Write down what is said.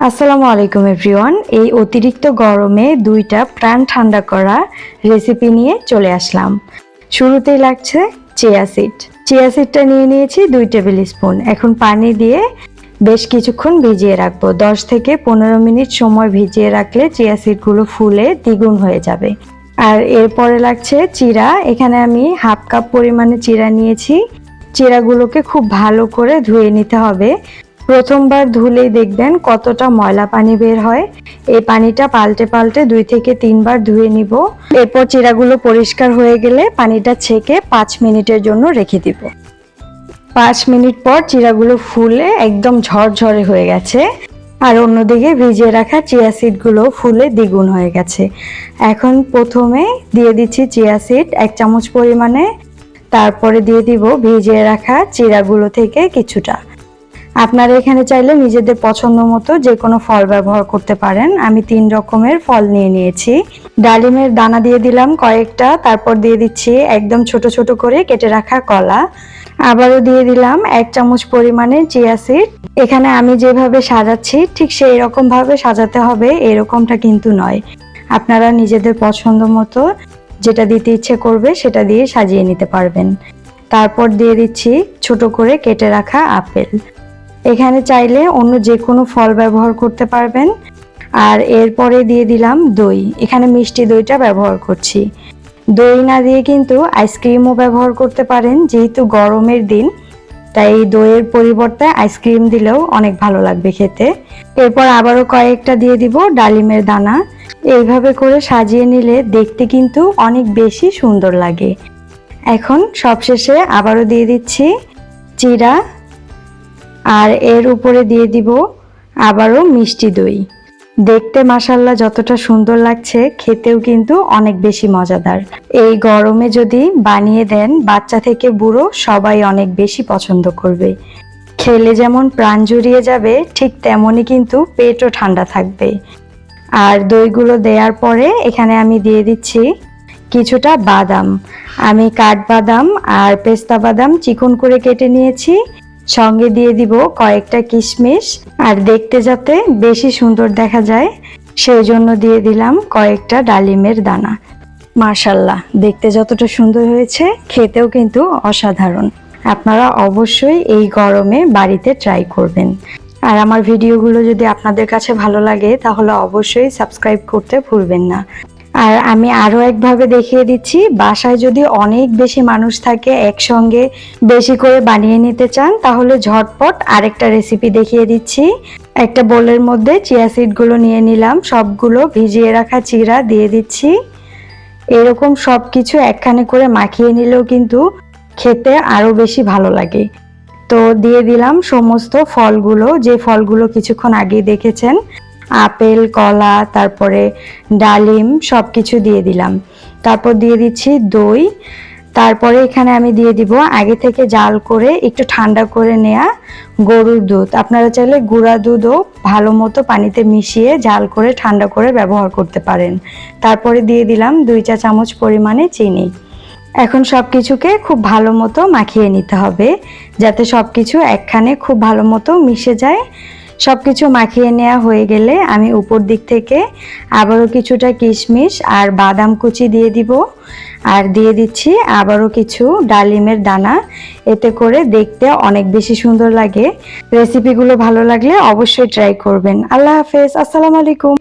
আসসালামু আলাইকুম এভরিওয়ান। এই অতিরিক্ত গরমে দুইটা প্রাণ ঠান্ডা করা রেসিপি নিয়ে চলে আসলাম। শুরুতেই লাগছে চিয়া সিড চিয়া সিডটা নিয়ে নিয়েছি দুই টেবিল স্পুন এখন পানি দিয়ে বেশ কিছুক্ষণ ভিজিয়ে রাখব। দশ থেকে পনেরো মিনিট সময় ভিজিয়ে রাখলে চিয়া সিডগুলো ফুলে দ্বিগুণ হয়ে যাবে। আর এরপরে লাগছে চিরা। এখানে আমি হাফ কাপ পরিমাণে চিরা নিয়েছি। চিরাগুলোকে খুব ভালো করে ধুয়ে নিতে হবে। প্রথমবার ধুলেই দেখবেন কতটা ময়লা পানি বের হয়। এই পানিটা পাল্টে পাল্টে দুই থেকে তিনবার ধুয়ে নিব। এরপর চিরাগুলো পরিষ্কার হয়ে গেলে পানিটা ছেঁকে পাঁচ মিনিটের জন্য রেখে দিব। পাঁচ মিনিট পর চিরাগুলো ফুলে একদম ঝরঝরে হয়ে গেছে। আর অন্যদিকে ভিজিয়ে রাখা চিয়া সিডগুলো ফুলে দ্বিগুণ হয়ে গেছে। এখন প্রথমে দিয়ে দিচ্ছি চিয়া সিড এক চামচ পরিমাণে। তারপরে দিয়ে দিব ভিজিয়ে রাখা চিরাগুলো থেকে কিছুটা। আপনারা এখানে চাইলে নিজেদের পছন্দ মতো যে কোনো ফল ব্যবহার করতে পারেন। আমি তিন রকমের ফল নিয়ে নিয়েছি। ডালিমের দানা দিয়ে দিলাম কয়েকটা, তারপর দিয়ে দিচ্ছি একদম ছোট ছোট করে কেটে রাখা কলা। আবারও দিয়ে দিলাম এক চামচ পরিমাণে চিয়া সিড। এখানে আমি যেভাবে সাজাচ্ছি ঠিক সেই রকম ভাবে সাজাতে হবে, এরকমটা কিন্তু নয়। আপনারা নিজেদের পছন্দ মতো যেটা দিতে ইচ্ছে করবে সেটা দিয়ে সাজিয়ে নিতে পারবেন। তারপর দিয়ে দিচ্ছি ছোট করে কেটে রাখা আপেল। এখানে চাইলে অন্য যে কোনো ফল ব্যবহার করতে পারবেন। আর এরপরে দিয়ে দিলাম দই। এখানে মিষ্টি দইটা ব্যবহার করছি। দই না দিয়ে কিন্তু আইসক্রিমও ব্যবহার করতে পারেন, যেহেতু গরমের দিন। তাই দইয়ের পরিবর্তে আইসক্রিম দিলেও অনেক ভালো লাগবে খেতে। এরপর আবারও কয়েকটা দিয়ে দিব ডালিমের দানা। এইভাবে করে সাজিয়ে নিলে দেখতে কিন্তু অনেক বেশি সুন্দর লাগে। এখন সবশেষে আবারও দিয়ে দিচ্ছি চিরা আর এর উপরে দিয়ে দিব আবারও মিষ্টি দই। দেখতে মাসাল্লা যতটা সুন্দর লাগছে, খেতেও কিন্তু অনেক বেশি মজাদার। এই গরমে যদি বানিয়ে দেন, বাচ্চা থেকে বুড়ো সবাই অনেক বেশি পছন্দ করবে। খেলে যেমন প্রাণ জুড়িয়ে যাবে, ঠিক তেমনই কিন্তু পেটও ঠান্ডা থাকবে। আর দইগুলো দেওয়ার পরে এখানে আমি দিয়ে দিচ্ছি কিছুটা বাদাম। আমি কাঠবাদাম আর পেস্তা বাদাম চিকন করে কেটে নিয়েছি। সঙ্গে দিয়ে দিব কয়েকটা কিশমিশ। আর দেখতে যাতে বেশি সুন্দর দেখা যায়, সেই জন্য দিয়ে দিলাম কয়েকটা ডালিমের দানা। মার্শাল্লাহ দেখতে যতটা সুন্দর হয়েছে, খেতেও কিন্তু অসাধারণ। আপনারা অবশ্যই এই গরমে বাড়িতে ট্রাই করবেন। আর আমার ভিডিওগুলো যদি আপনাদের কাছে ভালো লাগে, তাহলে অবশ্যই সাবস্ক্রাইব করতে ভুলবেন না। আর আমি আরও একভাবে দেখিয়ে দিচ্ছি, বাসায় যদি অনেক বেশি মানুষ থাকে একসঙ্গে বেশি করে বানিয়ে নিতে চান, তাহলে ঝটপট আরেকটা রেসিপি দেখিয়ে দিচ্ছি। একটা বোলের মধ্যে চিয়া সিডগুলো নিয়ে নিলাম, সবগুলো ভিজিয়ে রাখা চিরা দিয়ে দিচ্ছি। এরকম সব কিছু একখানে করে মাখিয়ে নিলেও কিন্তু খেতে আরও বেশি ভালো লাগে। তো দিয়ে দিলাম সমস্ত ফলগুলো, যে ফলগুলো কিছুক্ষণ আগেই দেখেছেন আপেল, কলা, তারপরে ডালিম সব কিছু দিয়ে দিলাম। তারপর দিয়ে দিচ্ছি দই। তারপরে এখানে আমি দিয়ে দিব আগে থেকে জাল করে একটু ঠান্ডা করে নেয়া গরুর দুধ। আপনারা চাইলে গুঁড়া দুধও ভালো মতো পানিতে মিশিয়ে জাল করে ঠান্ডা করে ব্যবহার করতে পারেন। তারপরে দিয়ে দিলাম দুই চা চামচ পরিমাণে চিনি। এখন সব কিছুকে খুব ভালো মতো মাখিয়ে নিতে হবে, যাতে সব কিছু একখানে খুব ভালো মতো মিশে যায়। সব কিছু মাখিয়ে নেওয়া হয়ে গেলে আমি উপর দিক থেকে আবারও কিছুটা কিশমিশ আর বাদাম কুচি দিয়ে দিব। আর দিয়ে দিচ্ছি আবারও কিছু ডালিমের দানা। এতে করে দেখতে অনেক বেশি সুন্দর লাগে। রেসিপিগুলো ভালো লাগলে অবশ্যই ট্রাই করবেন। আল্লাহ হাফেজ। আসসালামু আলাইকুম।